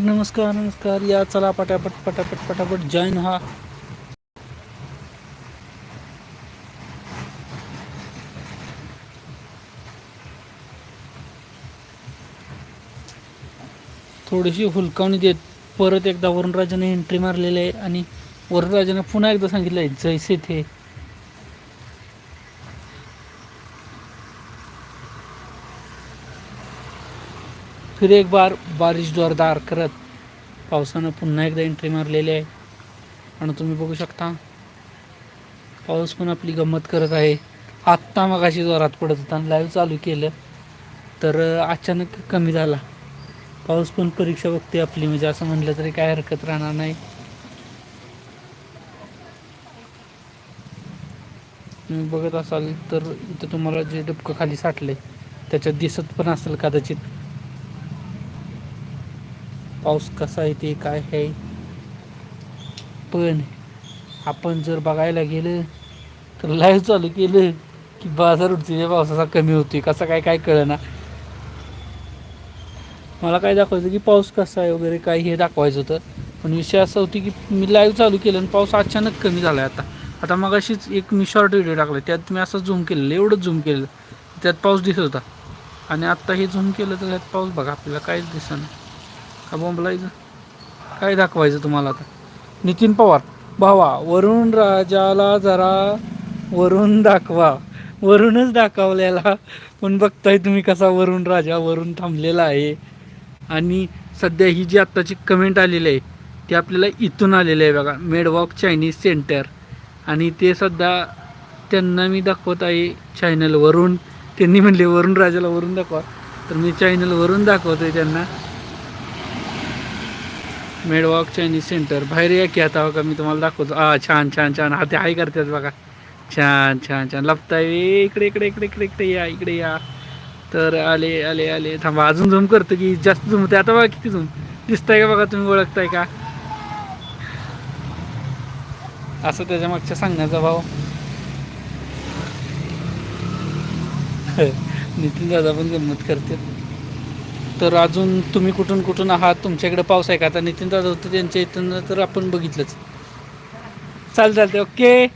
नमस्कार नमस्कार. या चला पटापट पटापट पटापट जॉईन हा. थोडीशी हुलकावणी देत परत एकदा वरुणराजाने एंट्री मारलेली आहे आणि वरुणराजाने पुन्हा एकदा सांगितलं आहे जैसे थे. फिर एक बार बारिश जोरदार करत पावसानं पुन्हा एकदा एंट्री मारलेली आहे. आणि तुम्ही बघू शकता पाऊस पण आपली गंमत करत आहे. आत्ता मग अशी जोरात पडत होता आणि लाईव्ह चालू केलं तर अचानक कमी झाला. पाऊस पण परीक्षा बघते आपली म्हणजे असं म्हटलं तरी काय हरकत राहणार नाही. तुम्ही बघत असाल तर इथं तुम्हाला जे डबकं खाली साठले त्याच्यात दिसत पण असेल कदाचित. पाऊस कसा येते काय आहे? पण आपण जर बघायला गेलं तर लाईव्ह चालू केलं की बाजार उठतीच्या पावसाचा कमी होतोय. कसा काय काय कळना. मला काय दाखवायचं की पाऊस कसा आहे वगैरे काय हे दाखवायचं होतं. पण विषय असा होती की मी लाईव्ह चालू केलं आणि पाऊस अचानक कमी झाला आहे आता. आता मग अशीच एक मी शॉर्ट व्हिडिओ टाकला त्यात मी असं झूम केलेलं एवढंच झूम केलेलं. त्यात पाऊस दिसत होता. आणि आत्ता हे झूम केलं तर त्यात पाऊस बघा आपल्याला काहीच दिसत का बोंबलायचं काय दाखवायचं तुम्हाला आता? नितीन पवार भावा वरुण राजाला जरा वरून दाखवा. वरूनच दाखवलेला. पण बघताय तुम्ही कसा वरुण राजा वरून थांबलेला आहे. आणि सध्या ही जी आत्ताची कमेंट आलेली आहे ती आपल्याला इथून आलेली आहे बघा. मेडवॉक चायनीज सेंटर आणि ते सध्या त्यांना मी दाखवत आहे चॅनलवरून त्यांनी म्हणले वरुण राजाला वरून दाखवा. तर मी चॅनलवरून आहे त्यांना. मेडवॉक चायनीज सेंटर बाहेर या की आता बघा मी तुम्हाला दाखवतो. आ छान छान छान. हा ते हाय करतात बघा. छान छान छान. लपताय. इकडे इकडे इकडे इकडे इकडे या इकडे या. तर आले आले आले. थांबा अजून झूम करतो की जास्त झूम होते आता बघा किती झूम दिसताय का बघा तुम्ही? ओळखताय का? असं त्याच्या मागच्या सांगण्याचा भाव. नितीन दादा पण गंमत करते तर अजून तुम्ही कुठून कुठून आहात? तुमच्याकडे पाऊस आहे का? आता नितीन दादा होतं त्यांच्या इथून तर आपण बघितलंच. चाल चालते ओके.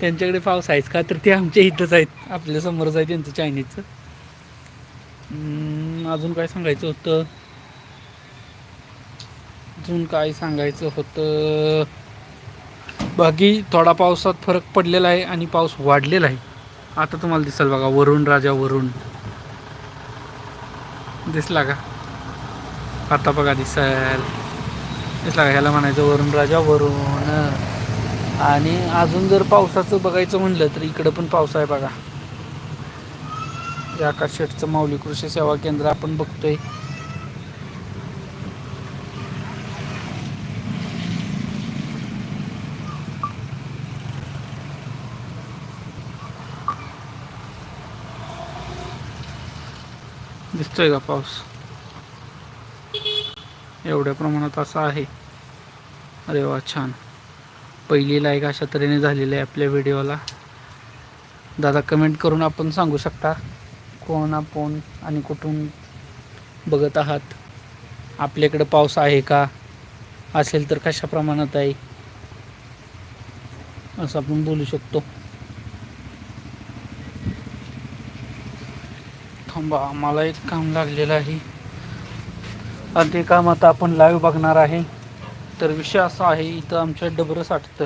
त्यांच्याकडे पाऊस आहेच का? तर ते आमच्या इथंच आहेत. आपल्या समोरच आहे त्यांचं चायनीजचं अजून काय सांगायचं होतं? अजून काय सांगायचं होतं? बाकी थोडा पावसात फरक पडलेला आहे आणि पाऊस वाढलेला आहे. आता तुम्हाला दिसेल बघा वरुण राजा वरुण. दिसला का? आता बघा दिसेल. दिसला का? ह्याला म्हणायचं वरून राजा वरून आणि अजून जर पावसाचं बघायचं म्हणलं तर इकडं पण पाऊस आहे बघा. या शेठचं माऊली कृषी सेवा केंद्र आपण बघतोय. दिसतोय का पाऊस? एवढ्या प्रमाणात असा आहे. अरे वा छान. पहिली लाईक अशा तऱ्हेने झालेली आहे आपल्या व्हिडिओला दादा कमेंट करून आपण सांगू शकता कोण आपण आणि कुठून बघत आहात? आपल्याकडं पाऊस आहे का? असेल तर कशा प्रमाणात आहे? असं आपण बोलू शकतो. थांबा मला एक काम लागलेलं आहे. आणि ते काम आता आपण लाईव्ह बघणार आहे. तर विषय असा आहे इथं आमच्या डबरं साठतं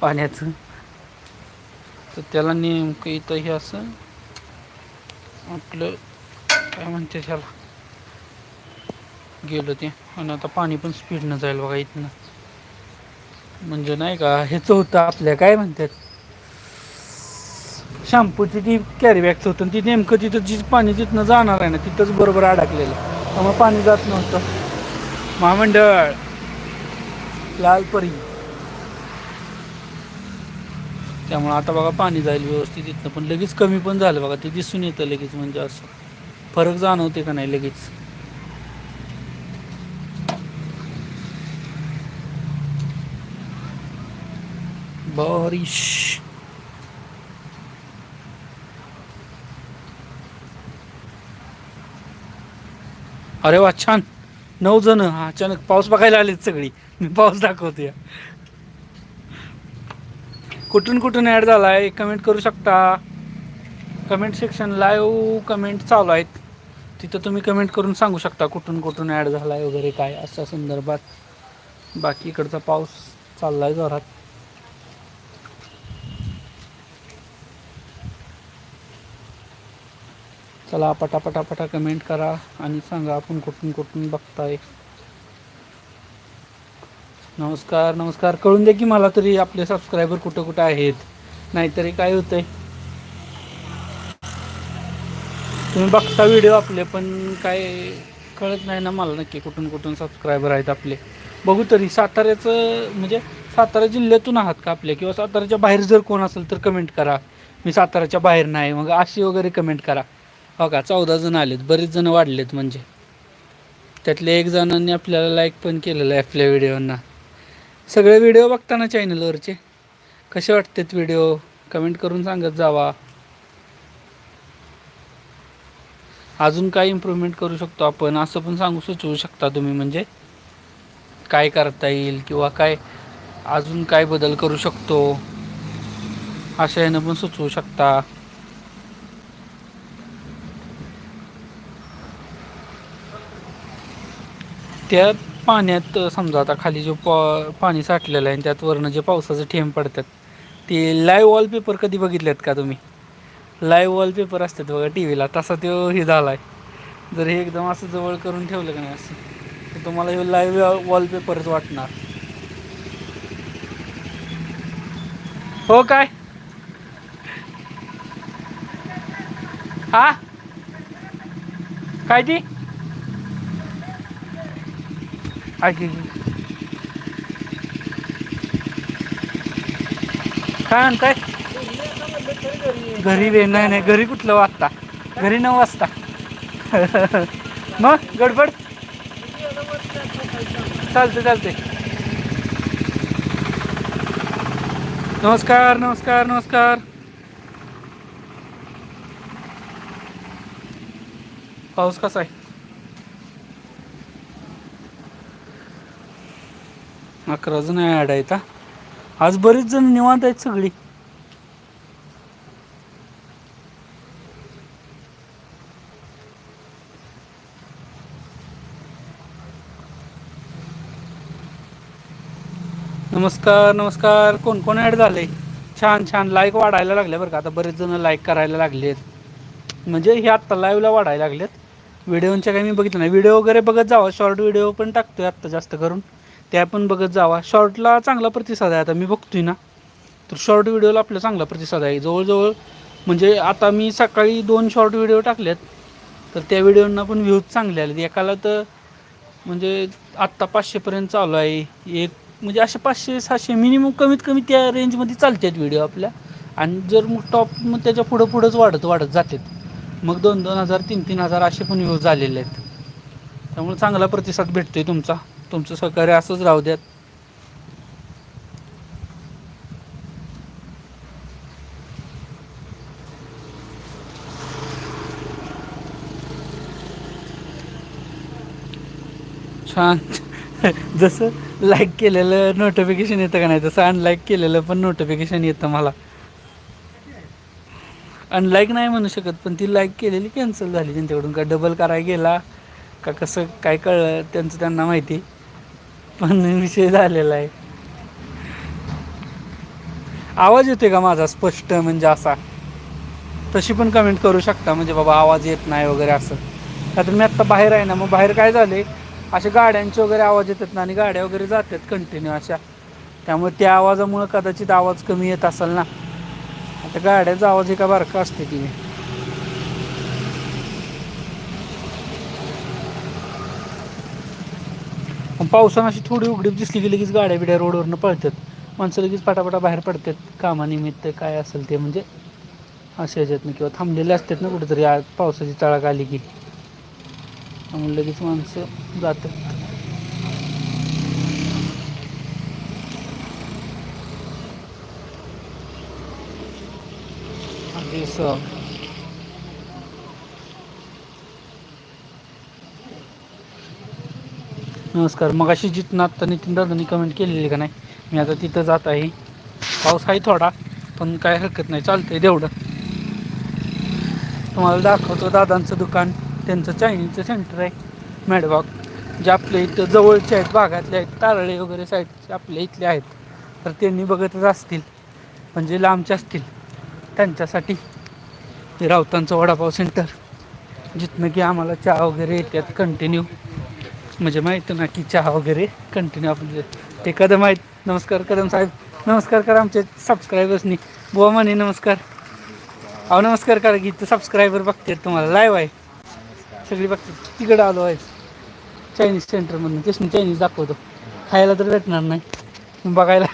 पाण्याचं. तर त्याला नेमकं इथं हे असं आपलं काय म्हणते त्याला? गेलं ते. आणि आता पाणी पण स्पीडनं जाईल बघा इथनं. म्हणजे नाही का ह्याचं होतं आपल्या काय म्हणतात? शॅम्पूची ती कॅरी बॅगचं होतं ती नेमकं तिथं जी पाणी तिथनं जाणार आहे ना तिथंच बरोबर अडकलेलं. त्यामुळे पाणी जात नव्हतं. महामंडळ लालपरी त्यामुळं आता बघा पाणी जाईल व्यवस्थित तिथनं पण लगेच कमी पण झालं बघा ते दिसून येतं लगेच म्हणजे असं. फरक जाणवते का नाही लगेच. बारिश. अरे वा छान. नऊ जण. अचानक पाऊस बघायला आलेत सगळी. मी पाऊस दाखवतो या कुठून कुठून ऍड झालाय? कमेंट करू शकता. कमेंट सेक्शन लाईव्ह कमेंट चालू आहेत. तिथं तुम्ही कमेंट करून सांगू शकता कुठून कुठून ॲड झाला आहे वगैरे काय अशा संदर्भात. बाकी इकडचा पाऊस चालला आहे जोरात. चला पटापटापटा कमेंट करा आणि सांगा आपण कुठून कुठून बघताय. नमस्कार नमस्कार. कळून द्या की मला तरी आपले सबस्क्रायबर कुठं कुठं आहेत? नाहीतरी काय होतंय? तुम्ही बघता व्हिडिओ आपले पण काय कळत नाही ना मला नक्की कुठून कुठून सबस्क्रायबर आहेत आपले. बघू तरी साताऱ्याचं म्हणजे सातारा जिल्ह्यातून आहात का आपले? किंवा साताऱ्याच्या बाहेर जर कोण असेल तर कमेंट करा. मी साताऱ्याच्या बाहेर नाही मग अशी वगैरे कमेंट करा. हो का? चौदा जण आलेत. बरेच जण वाढलेत म्हणजे. त्यातले एक जणांनी आपल्याला लाईक पण केलेलं आहे आपल्या व्हिडिओना सगळे व्हिडिओ बघताना चॅनलवरचे कसे वाटतात व्हिडिओ कमेंट करून सांगत जावा. अजून काय इम्प्रूव्हमेंट करू शकतो आपण? असं पण सांगू सुचवू शकता तुम्ही म्हणजे. काय करता येईल किंवा काय अजून काय बदल करू शकतो? अशा यानं पण सुचवू शकता. त्या पाण्यात समजा आता खाली जो पा पाणी साठलेलं आहे आणि त्यात वरनं जे पावसाचे ठेंब पडतात ते लाईव्ह वॉलपेपर कधी बघितलेत का तुम्ही? लाईव्ह वॉलपेपर असतात बघा टी व्हीला तसा तो हे झाला आहे जर हे एकदम असं जवळ करून ठेवलं का नाही असं तर तुम्हाला हे लाईव्ह वॉलपेपरच वाटणार. हो काय? हा? काय ती? ऐक काय म्हणताय घरी वे नाही नाही घरी कुठलं वाजता? घरी नऊ वाजता. मग गडबड? चालते चालते नमस्कार नमस्कार नमस्कार. पाऊस कसा आहे? अकरा जण ॲड आहेत आज बरीच जण निवांत आहेत सगळी. नमस्कार नमस्कार. कोण कोण ॲड झाले छान छान. लाईक वाढायला लागले बरं का. आता बरेच जण लाईक करायला लागलेत. म्हणजे हे आत्ता लाईव्हला वाढायला लागलेत. व्हिडिओच्या काही मी बघितलं नाही. व्हिडिओ वगैरे बघत जावा. शॉर्ट व्हिडिओ पण टाकतोय आत्ता जास्त करून. त्या पण बघत जावा. शॉर्टला चांगला प्रतिसाद आहे आता. मी बघतोय ना. तर शॉर्ट व्हिडिओला आपला चांगला प्रतिसाद आहे. जवळजवळ म्हणजे आता मी सकाळी दोन शॉर्ट व्हिडिओ टाकलेत तर त्या व्हिडिओंना पण व्ह्यूज चांगले आले एकाला तर म्हणजे आत्ता पाचशेपर्यंत चालू आहे. एक म्हणजे असे पाचशे सहाशे मिनिमम कमीत कमी त्या रेंजमध्ये चालतात व्हिडिओ आपल्या. आणि जर मग टॉप मग त्याच्या पुढं पुढंच वाढत वाढत जातात मग दोन दोन हजार तीन तीन हजार असे पण व्ह्यूज झालेले आहेत. त्यामुळे चांगला प्रतिसाद भेटतो आहे तुमचा. तुमचं सहकार्य असंच राहू द्यात. छान. जसं लाईक केलेलं नोटिफिकेशन येतं का नाही तसं अनलाईक केलेलं पण नोटिफिकेशन येतं मला. अनलाईक नाही म्हणू शकत पण ती लाईक केलेली कॅन्सल झाली त्यांच्याकडून. का डबल करायला गेला का कसं काय कळलं त्यांचं त्यांना माहिती. पण विषय झालेला आहे. आवाज येते का माझा? स्पष्ट म्हणजे असा. तशी पण कमेंट करू शकता. म्हणजे बाबा आवाज येत नाही वगैरे असं. का तर मी आत्ता बाहेर आहे ना मग बाहेर काय झाले अशा गाड्यांचे वगैरे आवाज येतात ना आणि गाड्या वगैरे जातात कंटिन्यू अशा. त्यामुळे त्या आवाजामुळं कदाचित आवाज कमी येत असेल ना. आता गाड्याचा आवाज एका बारका असते की पावसानं अशी थोडी उघडीप दिसली की लगेच गाड्या बिड्या रोडवरनं पळतात. माणसं लगेच पटापटा बाहेर पडतात. कामानिमित्त काय असेल ते म्हणजे असे ह्याच्यातनं किंवा थांबलेले असतात ना कुठेतरी. आज पावसाची तळाक आली की. त्यामुळे लगेच माणसं जातात. अगदी नमस्कार. मग अशी जिथनं आत्ता नितीन दादांनी कमेंट केलेली का नाही मी आता तिथं जात आहे. पाऊस आहे थोडा पण काय हरकत नाही. चालतंय तेवढं. तुम्हाला दाखवतो दादांचं दुकान. त्यांचं चायनीजचं सेंटर आहे मॅडबाग जे आपल्या इथं जवळचे आहेत भागातले आहेत तारळे वगैरे साईडचे आपल्या इथले आहेत तर त्यांनी बघतच असतील. म्हणजे लांबचे असतील. त्यांच्यासाठी राऊतांचं वडापाव सेंटर जिथनं की आम्हाला चहा वगैरे येतात कंटिन्यू म्हणजे माहिती ना की चहा वगैरे कंटिन्यू आपले ते कदम आहेत नमस्कार कदम साहेब. नमस्कार करा आमचे सबस्क्रायबर्सनी बुवा म्हणे नमस्कार. अहो नमस्कार करा की सबस्क्रायबर बघतात तुम्हाला. लाईव्ह आहे. सगळी बघतात. तिकडं आलो आहे. चायनीज सेंटरमधून तेच मी चायनीज दाखवतो. खायला तर भेटणार नाही. बघायला.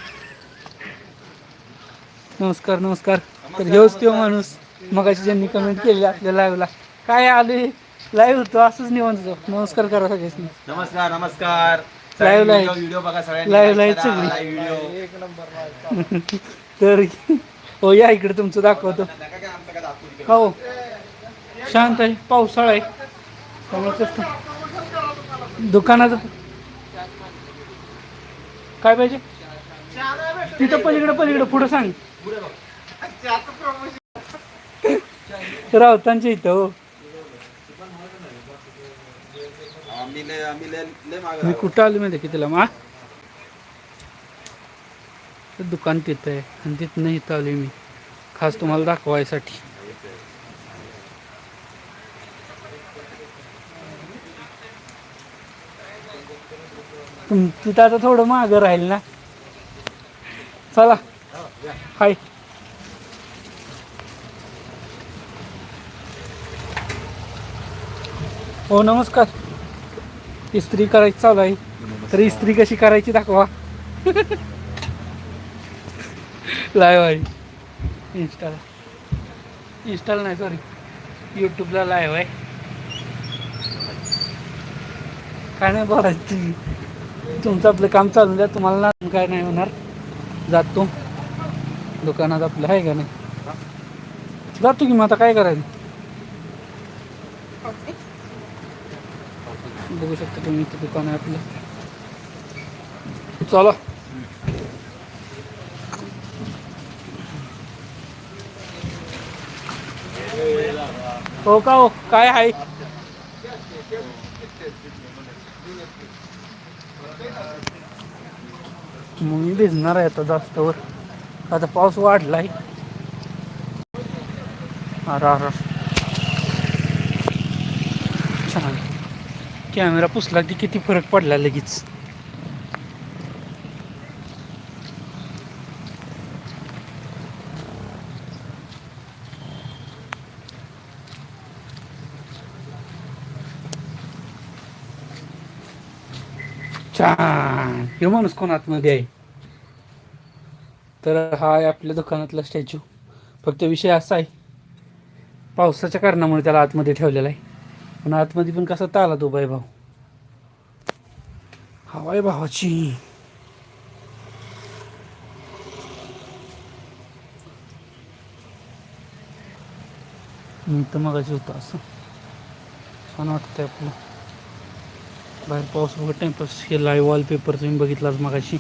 नमस्कार नमस्कार. तर हेच तो माणूस मगाशी ज्यांनी कमेंट केली आपल्या लाईव्हला काय आले लाईव्ह होतो असंच निवांत होतो. नमस्कार करा सगळ्यांनी. नमस्कार नमस्कार. Live ला आहे. व्हिडिओ बघा सगळ्यांनी. Live ला आहे like करा, सगळी. live video. तर हो या इकडे तुमचं दाखवतो. हो. शांत आहे पावसाळा आहे. त्यामुळे कसं दुकानाचं काय पाहिजे? तिथं पलीकडे पलीकडे पुढं सांग. रावतांच्या इथं हो. आम्ही लय आम्ही लय लय मागं मी. कुठं आलो माहिती कितीला मा? ते दुकान तिथं आहे आणि तिथनं इथं आलो मी. खास तुम्हाला दाखवायसाठी. तुम तिथं आता थोडं मागं राहील ना. चला. हाय. हो नमस्कार. इस्त्री करायची चालू आहे. तर इस्त्री कशी करायची दाखवा. लाईव्ह आहे इन्स्टाला इन्स्टाला नाही सॉरी यूट्यूबला लाईव्ह आहे काय नाही बोलायचं. तुमचं आपलं काम चालू द्या तुम्हाला ना काय नाही होणार. जातो. दुकानात आपलं आहे का नाही? जातो की मग आता काय करायचं? बघू शकता तुम्ही इथं दुकान आहे आपलं. चला. हो का हो? काय आहे? मग मी भिजणार आहे आता जास्तवर. आता पाऊस वाढलाय. अरे अरे. छान. कॅमेरा पुसला की किती फरक पडला लगेच. छान. हे माणूस कोण आतमध्ये आहे? तर हा आहे आपल्या दुकानातला स्टॅच्यू. फक्त विषय असा आहे पावसाच्या कारणामुळे त्याला आतमध्ये ठेवलेला आहे. पण आतमध्ये पण कसा ताला तो बाय भाऊ. हवाय आहे भावाची. मी तर मगाशी होतो असं. छान वाटतंय आपलं. बाहेर पाऊस वगैरे टाइमपास हे लाईव्ह वॉलपेपर तुम्ही बघितलाच मगाशी.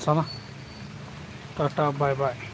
चला. Tata bye bye